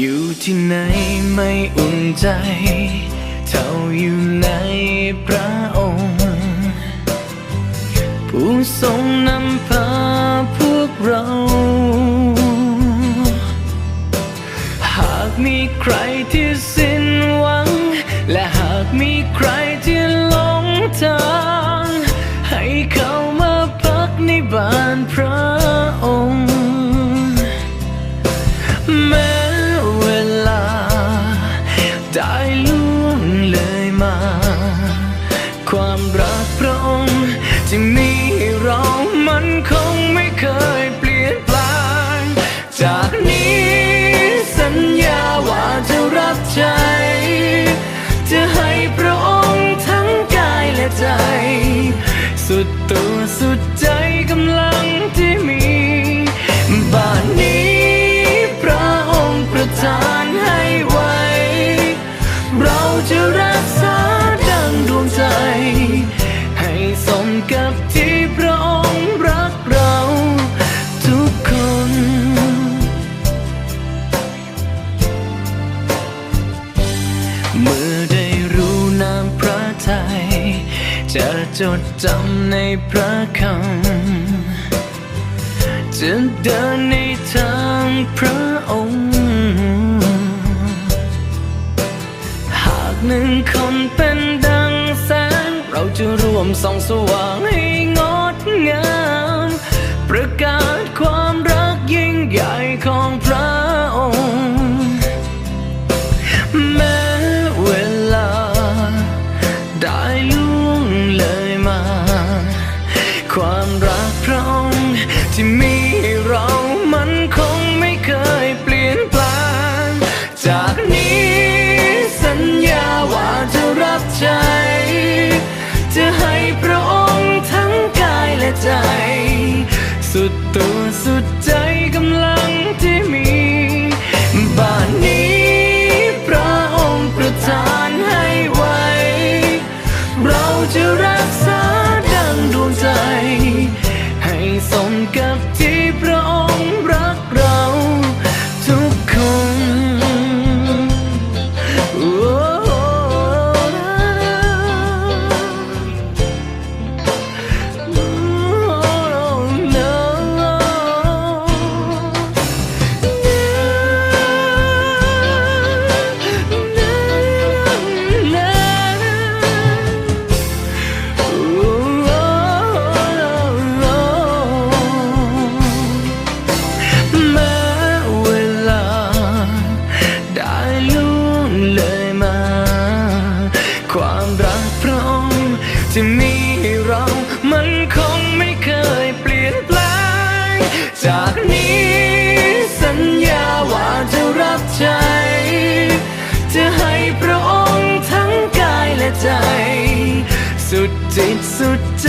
อยู่ที่ไหนไม่อุ่นใจ เท่าอยู่ในพระองค์ ผู้ทรงนำพาพวกเรา หากมีใครที่สิ้นหวัง และหากมีใครที่หลงทาง ให้เข้ามาพักในบ้านพระ ความรักพระองค์ที่มีให้เรามันคงไม่เคยเปลี่ยนแปลงจากนี้สัญญาว่าจะรับใจ จะให้พระองค์ทั้งกายและใจ สุดตัวสุดใจกำลังที่มีบ้านนี้พระองค์ประทาน ทยจะจดจำในพระคำจะเดินในทางพระองค์ หากหนึ่งคนเป็นดังแสง เราจะร่วมส่องสว่างให้งดงาม ประกาศความรักยิ่งใหญ่ของพระองค์ ที่มีให้เรามันคงไม่เคยเปลี่ยนแปลงจากนี้สัญญาว่าจะรับใจจะให้พระองค์ทั้งกายและใจ สุดตัว ที่มีให้เรา มันคงไม่เคยเปลี่ยนแปลง จากนี้สัญญาว่าจะรับใจจะให้พระองค์ทั้งกายและใจ สุดจิตสุดใจ